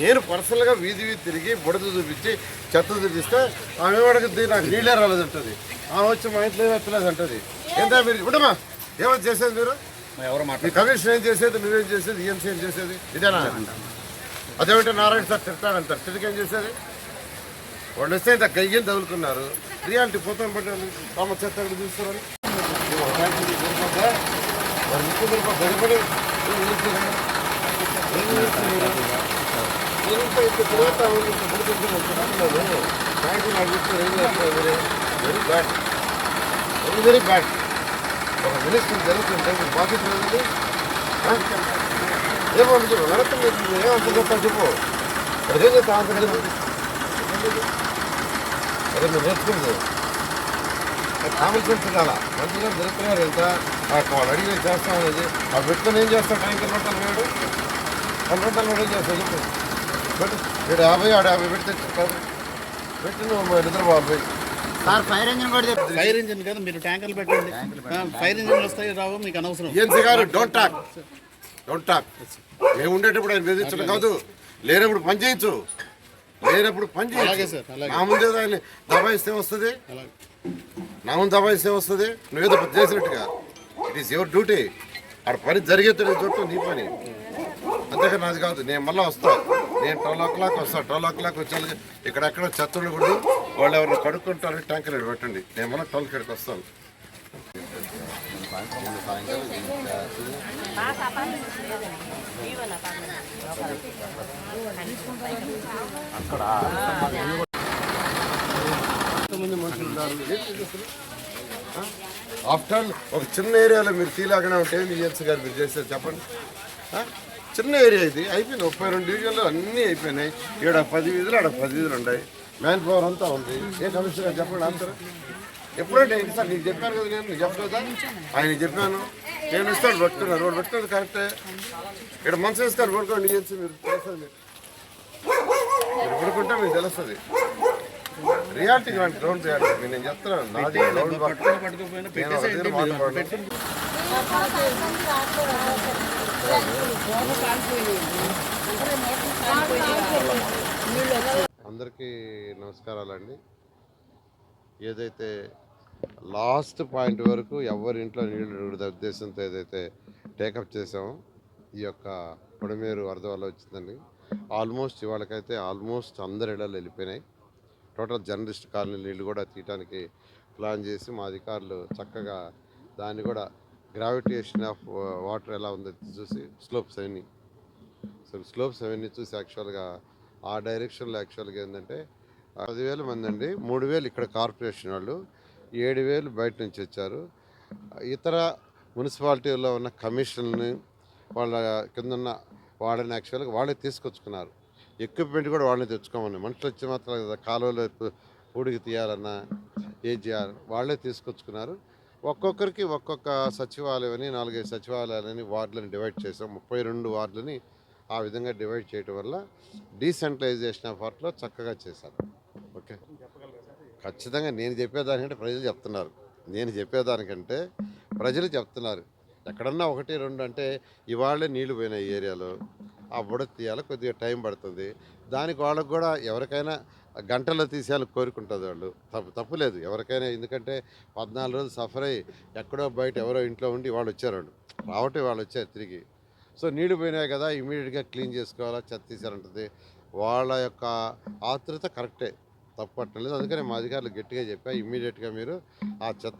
నేను పర్సనల్గా వీధి వీధి తిరిగి బుడద చూపించి చెత్త చూపిస్తే ఆమె ఏమడుగుద్ది నాకు నీళ్ళే రాలేదు అంటుంది ఆమె వచ్చి మా ఇంట్లో ఏమీ ఎత్తలేదు అంటుంది ఏంటా మీరు? ఇప్పుడమ్మా ఏమని చేసేది మీరు? ఎవరు మీ కమిషన్ ఏం చేసేది? నువ్వేం చేసేది? ఈఎంసీ ఏం చేసేది? ఇదేనా? అదేమంటే నారాయణ సార్ తిడతాడంటారు తిరిగి ఏం చేసేది? వాళ్ళు వస్తే ఇంత గయ్యం తగులుకున్నారు. రియాలిటీ పోతాం పట్టాలి తమ చెత్త ఎక్కడ చూస్తారని వాళ్ళు ముక్కు మీద భయపడి ఏం చేస్తున్నారు? ఏం చేస్తున్నారు? మీరు ఇంత ఇంత తర్వాత ఇంత పడుతుంటే నాకు చెప్తున్నారు. బ్యాంకులు నాకు చెప్తారు, ఏం చేస్తారు మీరు? Very bad very very bad ఒక మినిస్టర్ జరుగుతుంటే మీకు బాధ్యత లేదండి ఆ? ఏమో మీరు నడతం మీరు ఏమంత చెప్తారు చెప్పు అదే చెప్తా అంత చెప్పు అదే మీరు నేర్చుకుంది కామన్ సెన్స్ ఉండాలా మంచిగా జరుగుతున్నారు ఎంత ఆ వాళ్ళు అడిగి చేస్తాం అనేది ఆ పెట్టుకొని ఏం చేస్తాం ట్యాంకర్ పెట్టాలి వేడు పది రూపాయలు కూడా ఏం చేస్తావు చెప్పు పెట్టు. వీడు యాభై ఆడు యాభై పెడితే పెట్టి. నువ్వు నిద్రపోవాలి పోయి సార్ ఫైర్ ఇంజిన్ కూడా చెప్తుంది ఫైర్ ఇంజిన్ కదా మీరు ట్యాంకర్లు పెట్టండి. ఫైర్ ఇంజిన్ వస్తాయి రావు మీకు అనవసరం. ఏఎన్సీ గారు డోంట్ టాక్. Don't talk. మేము ఉండేటప్పుడు ఆయన బెదిరించడం కాదు. లేనప్పుడు పని చేయొచ్చు. లేనప్పుడు పని అలాగే చేయొచ్చు సార్, అలాగే. నా ముందే ఆయన దబాయిస్తే వస్తుంది. అలాగే. నా ముందు దబాయిస్తే వస్తుంది. నువ్వేదో పని చేసినట్టుగా. ఇట్ ఈస్ యువర్ డ్యూటీ ఆడ పని జరిగేది చుట్టూ నీ పని. అంతేగా నాది కాదు నేను మళ్ళీ వస్తా. నేను ట్వెల్వ్ ఓ క్లాక్ వస్తాను ట్వెల్వ్ ఓ క్లాక్ వచ్చి ఇక్కడెక్కడ చెత్త ఉండకూడదు వాళ్ళు ఎవరు కడుక్కుంటారు ట్యాంకర్ ఇక్కడ పెట్టండి. నేను మళ్ళీ ట్వెల్వ్ ఇక్కడికి వస్తాను. అక్కడ ఆఫ్టర్ ఒక చిన్న ఏరియాలో మీరు తీలాగానే ఉంటే విజిఎన్స్ గారు మీరు చేస్తే చెప్పండి. చిన్న ఏరియా ఇది. అయిపోయింది. ముప్పై రెండు డివిజన్లు అన్నీ అయిపోయినాయి. ఇక్కడ పది వీధులు ఆడ పది వీధులు ఉన్నాయి. మ్యాన్ పవర్ అంతా ఉంది. ఏ కమిషనర్ గారు చెప్పండి అందరూ ఎప్పుడంటే సార్ నీకు చెప్పాను కదా నేను చెప్పలేదా? ఆయన చెప్పాను. నేను ఇస్తాను పట్టుకున్నారు వాడు పెట్టుకున్నది కరెక్టే. ఇక్కడ మనసు వేస్తారు పడుకోండి విజిఎన్స్ మీరు. తెలుస్తుంది. మీకు మీరు పడుకుంటే మీకు తెలుస్తుంది. రియాలిటీ కాదు గ్రౌండ్ రియాలిటీ నేను చెప్తున్నాను నాది గ్రౌండ్ పట్టుకుని అందరికీ నమస్కారాలండి. ఏదైతే లాస్ట్ పాయింట్ వరకు ఎవరి ఇంట్లో నీళ్ళు అడుగుడే ఉద్దేశంతో ఏదైతే టేకప్ చేసామో ఈ యొక్క పొడమేరు వరద వల్ల వచ్చిందండి. ఆల్మోస్ట్ ఇవాళకైతే ఆల్మోస్ట్ అందరి ఇళ్ళలు వెళ్ళిపోయినాయి. టోటల్ జర్నలిస్ట్ కాలనీ నీళ్ళు కూడా తీయటానికి ప్లాన్ చేసి మా అధికారులు చక్కగా దాన్ని కూడా గ్రావిటేషన్ ఆఫ్ వాటర్ ఎలా ఉందో చూసి స్లోప్స్ అవన్నీ సో స్లోప్స్ అవన్నీ చూసి యాక్చువల్గా ఆ డైరెక్షన్లో యాక్చువల్గా ఏంటంటే పదివేల మంది అండి మూడు వేలు ఇక్కడ కార్పొరేషన్ వాళ్ళు ఏడు వేలు బయట నుంచి వచ్చారు. ఇతర మున్సిపాలిటీలో ఉన్న కమిషన్ని వాళ్ళ కింద ఉన్న వాళ్ళని యాక్చువల్గా వాళ్ళే తీసుకొచ్చుకున్నారు. ఎక్విప్మెంట్ కూడా వాళ్ళని తెచ్చుకోమని. మనుషులు వచ్చి మాత్రం కదా కాలువలో పూడికి తీయాలన్నా ఏం చేయాలి వాళ్ళే తీసుకొచ్చుకున్నారు. ఒక్కొక్కరికి ఒక్కొక్క సచివాలయం అని నాలుగైదు సచివాలయాలని వార్డులను డివైడ్ చేసాం ముప్పై రెండు వార్డులని ఆ విధంగా డివైడ్ చేయడం వల్ల డీసెంట్రలైజేషన్ ఆఫ్ వర్క్లో చక్కగా చేశారు. ఓకే? ఖచ్చితంగా నేను చెప్పేదానికంటే ప్రజలు చెప్తున్నారు. నేను చెప్పేదానికంటే ప్రజలు చెప్తున్నారు. ఎక్కడన్నా ఒకటి రెండు అంటే ఇవాళే నీళ్ళు పోయినాయి ఈ ఏరియాలో. ఆ బుడ తీయాలి కొద్దిగా టైం పడుతుంది. దానికి వాళ్ళకు కూడా ఎవరికైనా గంటల్లో తీసేయాలని కోరుకుంటుంది వాళ్ళు. తప్పు తప్పులేదు ఎవరికైనా ఎందుకంటే పద్నాలుగు రోజులు సఫర్ అయ్యి ఎక్కడో బయట ఎవరో ఇంట్లో ఉండి వాళ్ళు వచ్చారు వాళ్ళు. రావటే వాళ్ళు వచ్చారు తిరిగి. సో నీళ్ళు పోయినాయి కదా ఇమీడియట్గా క్లీన్ చేసుకోవాలా చెత్త తీసారంటుంది వాళ్ళ యొక్క ఆతృత కరెక్టే. తప్పట్టలేదు అందుకని మా అధికారులు గట్టిగా చెప్పా ఇమీడియట్గా మీరు ఆ చెత్త